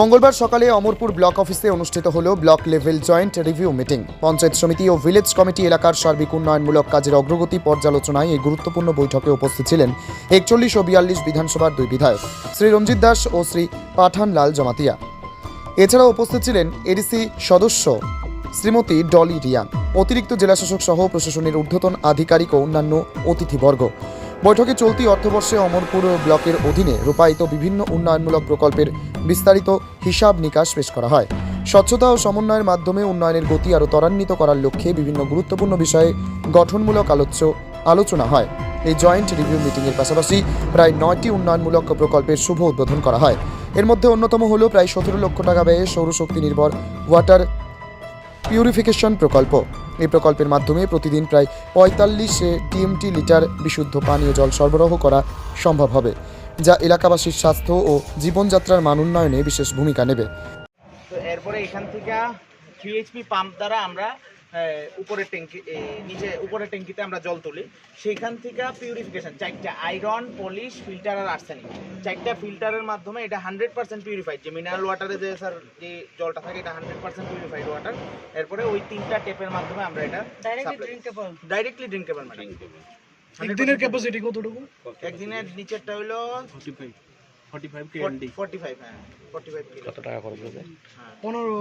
মঙ্গলবার সকালে অমরপুর ব্লক অফিসে অনুষ্ঠিত হল block level joint review meeting. Panchayat সমিতি ও ভিলেজ কমিটি এলাকার সার্বিক উন্নয়নমূলক কাজের অগ্রগতি পর্যালোচনায় এই গুরুত্বপূর্ণ বৈঠকে উপস্থিত ছিলেন একচল্লিশ ও বিয়াল্লিশ বিধানসভার দুই বিধায়ক, শ্রী রঞ্জিত দাস ও শ্রী পাঠানলাল জমাতিয়া। এছাড়াও উপস্থিত ছিলেন এডিসি সদস্য শ্রীমতী ডলি রিয়াং অতিরিক্ত জেলাশাসক সহ প্রশাসনের ঊর্ধ্বতন আধিকারিক ও অন্যান্য অতিথিবর্গ। বৈঠকে চলতি অর্থবর্ষে অমরপুর ব্লকের অধীনে রূপায়িত বিভিন্ন উন্নয়নমূলক প্রকল্পের বিস্তারিত হিসাব নিকাশ পেশ করা হয়। স্বচ্ছতা ও সমন্বয়ের মাধ্যমে উন্নয়নের গতি আরও ত্বরান্বিত করার লক্ষ্যে বিভিন্ন গুরুত্বপূর্ণ বিষয়ে গঠনমূলক আলোচ্য আলোচনা হয়। এই জয়েন্ট রিভিউ মিটিংয়ের পাশাপাশি প্রায় নয়টি উন্নয়নমূলক প্রকল্পের শুভ উদ্বোধন করা হয়। এর মধ্যে অন্যতম হল প্রায় সতেরো লক্ষ টাকা ব্যয়ে সৌরশক্তি নির্ভর ওয়াটার পিউরিফিকেশন প্রকল্প। এই প্রকল্পের মাধ্যমে প্রতিদিন প্রায় পঁয়তাল্লিশ টিএমটি লিটার বিশুদ্ধ পানীয় জল সরবরাহ করা সম্ভব হবে, যা এলাকাবাসীর স্বাস্থ্য ও জীবনযাত্রার মান উন্নয়নে বিশেষ ভূমিকা নেবে। তো এরপরে এখান থেকে পিএইচপি পাম্প দ্বারা আমরা উপরের ট্যাঙ্কি নিচে উপরের ট্যাঙ্কিতে আমরা জল তুলি। সেইখান থেকে পিউরিফিকেশন চারটা আয়রন পলিশ ফিল্টার আর আর্সেনিক চারটা ফিল্টারের মাধ্যমে এটা হান্ড্রেড পার্সেন্ট পিউরিফাইড যে মিনারেল ওয়াটারে যে স্যার যে জলটা থাকে এটা হান্ড্রেড পার্সেন্ট পিউরিফাইড ওয়াটার এরপরে ওই তিনটা টেপের মাধ্যমে আমরা এটা ডাইরেক্টলি ড্রিঙ্কেবল ম্যাডাম একদিনের ক্যাপাসিটি কতটুকু? একদিনের নিচেরটা হলো ফর্টি ফাইভ হ্যাঁ কত টাকা খরচ হবে পনেরো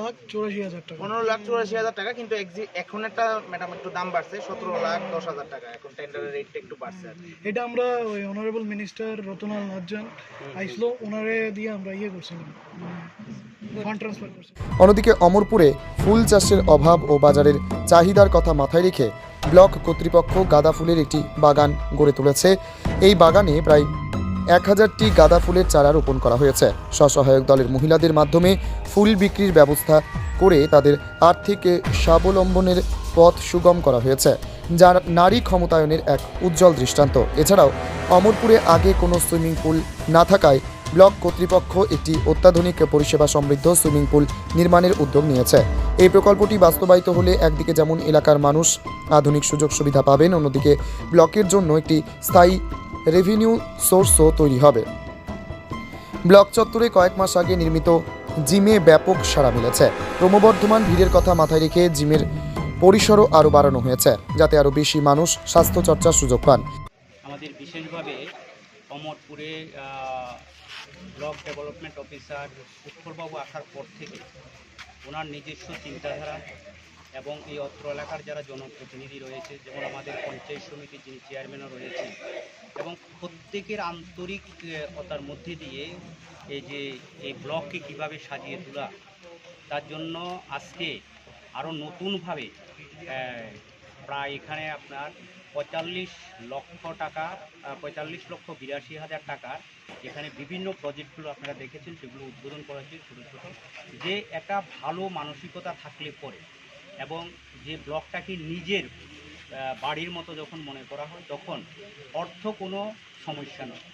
লাখ চৌরাশি হাজার টাকা। পনেরো লাখ চুরাশি হাজার টাকা কিন্তু এখন একটা ম্যাডাম একটু দাম বাড়ছে সতেরো লাখ দশ হাজার টাকা। এখন টেন্ডারের রেটটা একটু বাড়ছে এটা আমরা ওই অনারেবল মিনিস্টার রতনাল নাথজান আইসলো ওনারে দিয়ে আমরা ইয়ে করছিলাম করছি অন্যদিকে অমরপুরে ফুল চাষের অভাব ও বাজারের চাহিদার কথা মাথায় রেখে ব্লক কর্তৃপক্ষ গাঁদা ফুলের একটি বাগান গড়ে তুলেছে। এই বাগানে প্রায় এক হাজারটি গাঁদা ফুলের চারা রোপণ করা হয়েছে। স্বসহায়ক দলের মহিলাদের মাধ্যমে ফুল বিক্রির ব্যবস্থা করে তাদের আর্থিক স্বাবলম্বনের পথ সুগম করা হয়েছে, যার নারী ক্ষমতায়নের এক উজ্জ্বল দৃষ্টান্ত। এছাড়াও অমরপুরে আগে কোনো সুইমিং পুল না থাকায় ব্লক কর্তৃপক্ষ একটি অত্যাধুনিক পরিষেবা সমৃদ্ধ সুইমিং পুল নির্মাণের উদ্যোগ নিয়েছে। এই প্রকল্পটি বাস্তবায়িত হলে একদিকে যেমন এলাকার মানুষ আধুনিক সুযোগ সুবিধা পাবেন, অন্যদিকে ব্লকের জন্য একটি স্থায়ী রেভিনিউ সোর্সও তৈরি হবে। ব্লক চত্বরে কয়েক মাস আগে নির্মিত জিমে ব্যাপক সাড়া মিলেছে। ক্রমবর্ধমান ভিড়ের কথা মাথায় রেখে জিমের পরিসরও আরও বাড়ানো হয়েছে, যাতে আরও বেশি মানুষ স্বাস্থ্যচর্চার সুযোগ পান। আমাদের বিশেষভাবে অমরপুরে ব্লক ডেভেলপমেন্ট অফিসার উৎপলবাবু আসার পর থেকে ওনার নিজস্ব চিন্তাধারা এবং এই অত্র এলাকার যারা জনপ্রতিনিধি রয়েছে, যেমন আমাদের পঞ্চায়েত সমিতির যিনি চেয়ারম্যানও রয়েছেন এবং প্রত্যেকের আন্তরিকতার মধ্যে দিয়ে এই যে এই ব্লককে কীভাবে সাজিয়ে তোলা, তার জন্য আজকে আরও নতুনভাবে প্রায় এখানে আপনার পঁয়তাল্লিশ লক্ষ টাকা পঁয়তাল্লিশ লক্ষ বিরাশি হাজার টাকা এখানে বিভিন্ন প্রজেক্টগুলো আপনারা দেখেছেন, সেগুলো উদ্বোধন করা হয়েছে ছোটো ছোটো। যে একটা ভালো মানসিকতা থাকলে পরে এবং যে ব্লকটাকে নিজের বাড়ির মতো যখন মনে করা হয়, তখন অর্থ কোনো সমস্যা নয়।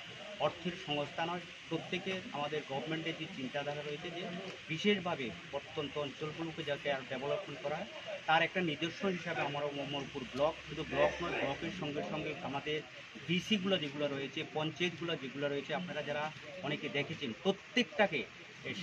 অর্থের সংস্থা নয়, প্রত্যেকে আমাদের গভর্নমেন্টের যে চিন্তাধারা রয়েছে যে বিশেষভাবে প্রত্যন্ত অঞ্চলগুলোকে যাতে আর ডেভেলপমেন্ট করা হয়, তার একটা নিদর্শন হিসাবে আমরা মোমরপুর ব্লক শুধু ব্লক নয় ব্লকের সঙ্গে সঙ্গে আমাদের ডিসিগুলো যেগুলো রয়েছে, পঞ্চায়েতগুলো যেগুলো রয়েছে, আপনারা যারা অনেকে দেখেছেন, প্রত্যেকটাকে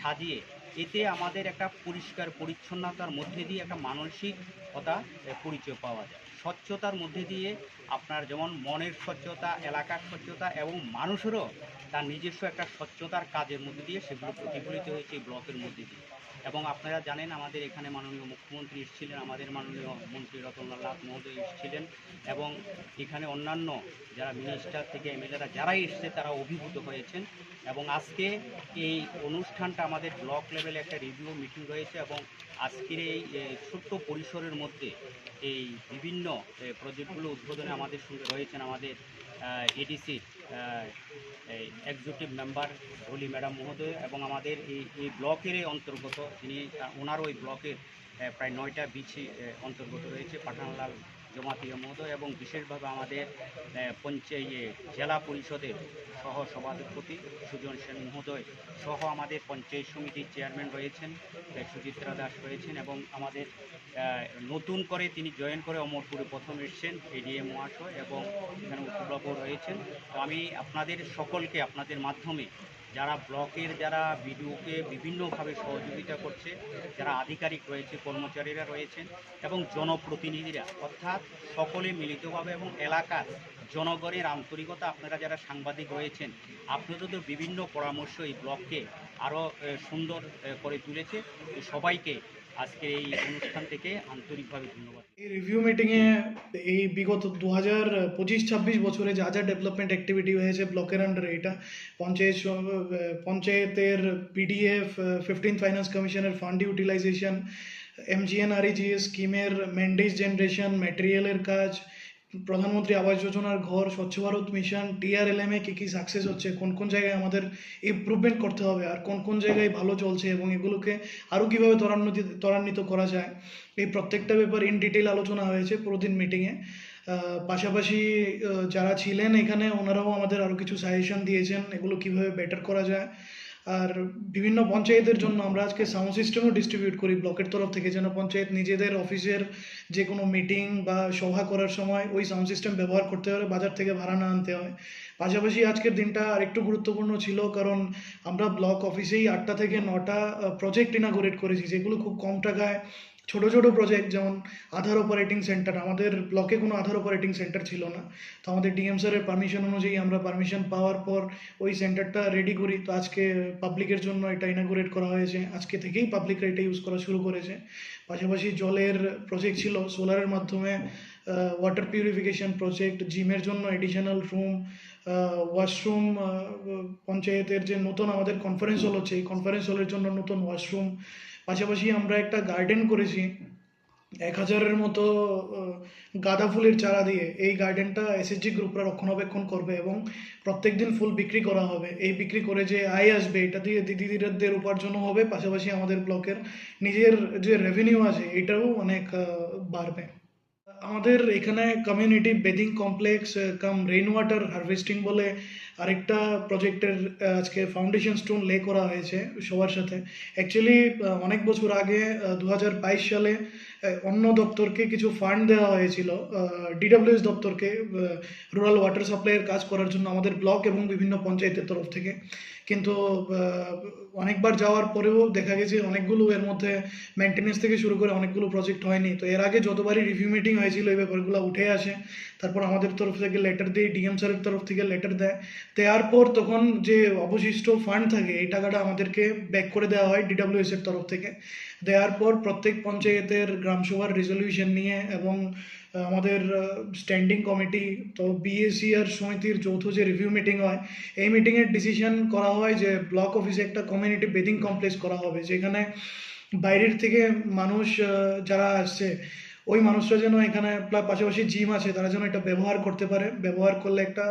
সাজিয়ে এতে আমাদের একটা পরিষ্কার পরিচ্ছন্নতার মধ্যে দিয়ে একটা মানসিকতা পরিচয় পাওয়া যায়। স্বচ্ছতার মধ্যে দিয়ে আপনার যেমন মনের স্বচ্ছতা, এলাকার স্বচ্ছতা এবং মানুষেরও তার নিজস্ব একটা স্বচ্ছতার কাজের মধ্যে দিয়ে সেগুলো প্রতিফলিত হয়েছে এই ব্লকের মধ্যে দিয়ে। এবং আপনারা জানেন আমাদের এখানে মাননীয় মুখ্যমন্ত্রী এসেছিলেন, আমাদের মাননীয় মন্ত্রী রতনলাল নাথ মহোদয় এসেছিলেন এবং এখানে অন্যান্য যারা মিনিস্টার থেকে এমএলএরা যারাই এসছে তারা অভিভূত হয়েছেন এবং আজকে এই অনুষ্ঠানটা আমাদের ব্লক লেভেলে একটা রিভিউ মিটিং রয়েছে এবং আজকের এই ছোট্ট পরিসরের মধ্যে এই বিভিন্ন প্রজেক্টগুলো উদ্বোধনে আমাদের সঙ্গে রয়েছেন আমাদের ADC executive member Holi madam মহোদয় এবং আমাদের এই এই ব্লকের অন্তর্গত তিনি ওনার এই ব্লকের প্রায় নয়টা বিচি অন্তর্গত রয়েছে, পাঠানলাল জমাতিয়া মহোদয় এবং বিশেষভাবে আমাদের পঞ্চায়েত জেলা পরিষদের সহ সভাধিপতি সুজন সেন মহোদয় সহ আমাদের পঞ্চায়েত সমিতির চেয়ারম্যান রয়েছেন সুচিত্রা দাস রয়েছেন এবং আমাদের নতুন করে তিনি জয়েন করে অমরপুরে প্রথম এসছেন এডিএ মহাশয় এবং এখানে উৎসবাবু রয়েছেন। তো আমি আপনাদের সকলকে, আপনাদের মাধ্যমে যারা ব্লকের, যারা বিডিওকে বিভিন্নভাবে সহযোগিতা করছে, যারা আধিকারিক রয়েছে, কর্মচারীরা রয়েছেন এবং জনপ্রতিনিধিরা, অর্থাৎ সকলে মিলিতভাবে এবং এলাকার জনগণের আন্তরিকতা, আপনারা যারা সাংবাদিক রয়েছেন, আপনাদের তো বিভিন্ন পরামর্শ এই ব্লককে আরও সুন্দর করে তুলেছে। সবাইকে আজকে এই অনুষ্ঠান থেকে আন্তরিকভাবে ধন্যবাদ। এই রিভিউ মিটিংয়ে এই বিগত দু হাজার পঁচিশ, ছাব্বিশ বছরে যা যা ডেভেলপমেন্ট অ্যাক্টিভিটি হয়েছে ব্লকের আন্ডারে এটা, পঞ্চায়েত পঞ্চায়েতের পিডিএফ ফিফটিন ফাইন্যান্স কমিশনের ফান্ড ইউটিলাইজেশন এমজিএনআরইজিএস স্কিমের ম্যান্ডেজ জেনারেশন ম্যাটেরিয়ালের কাজ প্রধানমন্ত্রী আবাস যোজনার ঘর, স্বচ্ছ ভারত মিশন টিআরএলএম এ কী কী সাকসেস হচ্ছে, কোন কোন জায়গায় আমাদের ইমপ্রুভমেন্ট করতে হবে আর কোন কোন জায়গায় ভালো চলছে এবং এগুলোকে আরও কীভাবে ত্বরান্বিত ত্বরান্বিত করা যায়, এই প্রত্যেকটা ব্যাপার ইন ডিটেল আলোচনা হয়েছে পুরোদিন মিটিংয়ে পাশাপাশি যারা ছিলেন এখানে, ওনারাও আমাদের আরও কিছু সাজেশন দিয়েছেন, এগুলো কীভাবে বেটার করা যায়। আর বিভিন্ন পঞ্চায়েতের জন্য আমরা আজকে সাউন্ড সিস্টেমও ডিস্ট্রিবিউট করি ব্লকের তরফ থেকে, যেন পঞ্চায়েত নিজেদের অফিসের যে কোনো মিটিং বা সভা করার সময় ওই সাউন্ড সিস্টেম ব্যবহার করতে হয়, বাজার থেকে ভাড়া না আনতে হয়। পাশাপাশি আজকের দিনটা আরেকটু গুরুত্বপূর্ণ ছিল, কারণ আমরা ব্লক অফিসেই আটটা থেকে নটা প্রজেক্ট ইনাগোরেট করেছি, যেগুলো খুব কম টাকায় ছোট ছোট প্রজেক্ট যেমন আধার অপারেটিং সেন্টার আমাদের ব্লকে কোনো আধার অপারেটিং সেন্টার ছিল না। তো আমাদের ডিএম স্যারের পারমিশন অনুযায়ী আমরা পারমিশন পাওয়ার পর ওই সেন্টারটা রেডি করি। তো আজকে পাবলিকের জন্য এটা ইনাগুরেট করা হয়েছে। আজকে থেকেই পাবলিকরা এটা ইউজ করা শুরু করেছে। পাশাপাশি জলের প্রজেক্ট ছিল সোলারের মাধ্যমে ওয়াটার পিউরিফিকেশন প্রজেক্ট জিমের জন্য এডিশনাল রুম ওয়াশরুম পঞ্চায়েতের যে নতুন আমাদের কনফারেন্স হল হচ্ছে, এই কনফারেন্স হলের জন্য নতুন ওয়াশরুম পাশাপাশি আমরা একটা গার্ডেন করেছি। এক হাজারের মতো গাঁদা ফুলের চারা দিয়ে। এই গার্ডেনটা এসএসজি গ্রুপরা রক্ষণাবেক্ষণ করবে এবং প্রত্যেক দিন ফুল বিক্রি করা হবে। এই বিক্রি করে যে আয় আসবে, এটা দিয়ে দিদিদের উপার্জনও হবে। পাশাপাশি আমাদের ব্লকের নিজের যে রেভিনিউ আছে, এটাও অনেক বাড়বে। আমাদের এখানে community bathing complex cum rain water harvesting বলে আরেকটা প্রজেক্টের আজকে ফাউন্ডেশন স্টোন লে করা হয়েছে সবার সাথে। অ্যাকচুয়ালি অনেক বছর আগে দু হাজার বাইশ সালে অন্য দপ্তরকে কিছু ফান্ড দেওয়া হয়েছিল ডিডাব্লিউএস দপ্তরকে রুরাল ওয়াটার সাপ্লাইয়ের কাজ করার জন্য আমাদের ব্লক এবং বিভিন্ন পঞ্চায়েতের তরফ থেকে। কিন্তু অনেকবার যাওয়ার পরেও দেখা গেছে অনেকগুলো এর মধ্যে মেনটেনেন্স থেকে শুরু করে অনেকগুলো প্রজেক্ট হয়নি। তো এর আগে যতবারই রিভিউ মিটিং হয়েছিল এই ব্যাপারগুলো উঠে আসে। তারপর আমাদের তরফ থেকে লেটার দিই ডিএম স্যারের তরফ থেকে লেটার দেয়। দেওয়ার পর তখন যে অবশিষ্ট ফান্ড থাকে, এই টাকাটা আমাদেরকে ব্যাক করে দেওয়া হয় ডিডাব্লিউএস এর তরফ থেকে। দেওয়ার পর প্রত্যেক পঞ্চায়েতের গ্রামসভার রেজলিউশন নিয়ে এবং আমাদের স্ট্যান্ডিং কমিটি তো বিএসসি আর সমিতির যৌথ যে রিভিউ মিটিং হয়, এই মিটিংয়ের ডিসিশন করা হয় যে ব্লক অফিসে একটা কমিউনিটি বেদিং কমপ্লেক্স করা হবে, যেখানে বাইরের থেকে মানুষ যারা আসছে ওই মানুষরা যেন এখানে পাশাপাশি জিম আছে, তারা যেন এটা ব্যবহার করতে পারে। ব্যবহার করলে একটা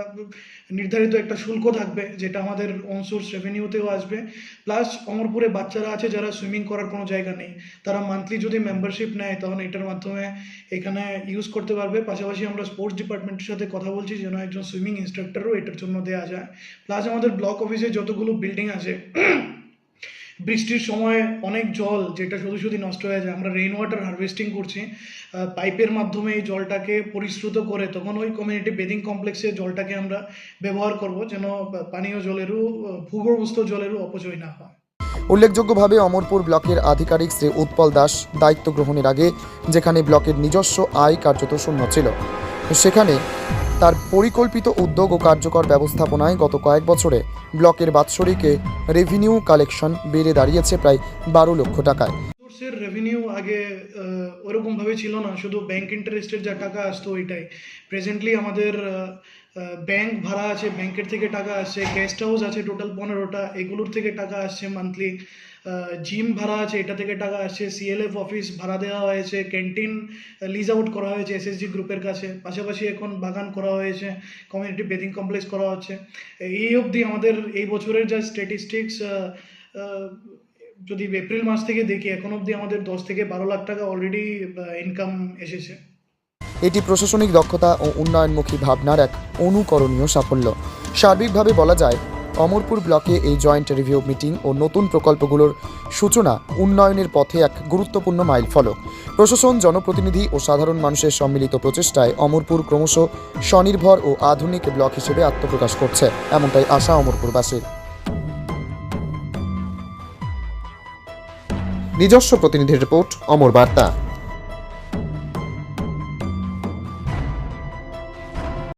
নির্ধারিত একটা শুল্ক থাকবে, যেটা আমাদের অনসোর্স রেভিনিউতেও আসবে। প্লাস অমরপুরে বাচ্চারা আছে যারা সুইমিং করার কোনো জায়গা নেই। তারা মান্থলি যদি মেম্বারশিপ নেয়, তখন এটার মাধ্যমে এখানে ইউজ করতে পারবে। পাশাপাশি আমরা স্পোর্টস ডিপার্টমেন্টের সাথে কথা বলছি, যেন একজন সুইমিং ইনস্ট্রাক্টরও এটার জন্য দেওয়া যায়। প্লাস আমাদের ব্লক অফিসে যতগুলো বিল্ডিং আছে বৃষ্টির সময় অনেক জল যেটা শুধু শুধু নষ্ট হয়ে যায়। আমরা রেইন ওয়াটার হারভেস্টিং করছি পাইপের মাধ্যমে এই জলটাকে পরিশ্রুত করে তখন ওই কমিউনিটি বেদিং কমপ্লেক্সে জলটাকে আমরা ব্যবহার করব যেন পানীয় জলেরও ভূগর্ভস্থ জলেরও অপচয় না হয়। উল্লেখযোগ্যভাবে অমরপুর ব্লকের আধিকারিক শ্রী উৎপল দাস দায়িত্ব গ্রহণের আগে যেখানে ব্লকের নিজস্ব আয় কার্যত শূন্য ছিল। সেখানে তার পরিকল্পিত উদ্যোগ ও কার্যকর ব্যবস্থাপনায় গত কয়েক বছরে ব্লকের বাৎসরিকে রেভিনিউ কালেকশন বেড়ে দাঁড়িয়েছে প্রায় বারো লক্ষ টাকায়। সোর্সের রেভিনিউ আগে ওরকমভাবে ছিল না, শুধু ব্যাংক ইন্টারেস্টের যা টাকা আসতো ওইটাই। প্রেজেন্টলি আমাদের ব্যাংক ভাড়া আছে ব্যাংকের থেকে টাকা আসছে গেস্ট হাউস আছে টোটাল পনেরোটা, এগুলোর থেকে টাকা আসছে মান্থলি জিম ভাড়া আছে, এটা থেকে টাকা আসছে সিএলএফ অফিস ভাড়া দেওয়া হয়েছে ক্যান্টিন লিজ আউট করা হয়েছে এসএসজি গ্রুপের কাছে, পাশাপাশি এখন বাগান করা হয়েছে কমিউনিটি বেদিং কমপ্লেক্স করা হচ্ছে। এই অবধি আমাদের এই বছরের যা স্ট্যাটিস্টিক্স যদি এপ্রিল মাস থেকে দেখি, এখন অবধি আমাদের দশ থেকে বারো লাখ টাকা অলরেডি ইনকাম এসেছে। এটি প্রশাসনিক দক্ষতা ও উন্নয়নমুখী ভাবনার এক অনুকরণীয় সাফল্য। সার্বিকভাবে বলা যায় অমরপুর ব্লকে এই জয়েন্ট রিভিউ মিটিং ও নতুন প্রকল্পগুলোর সূচনা উন্নয়নের পথে এক গুরুত্বপূর্ণ মাইল ফলক। প্রশাসন, জনপ্রতিনিধি ও সাধারণ মানুষের সম্মিলিত প্রচেষ্টায় অমরপুর ক্রমশ স্বনির্ভর ও আধুনিক ব্লক হিসেবে আত্মপ্রকাশ করছে, এমনটাই আশা অমরপুরবাসীর। নিজস্ব প্রতিনিধির রিপোর্ট, অমর বার্তা।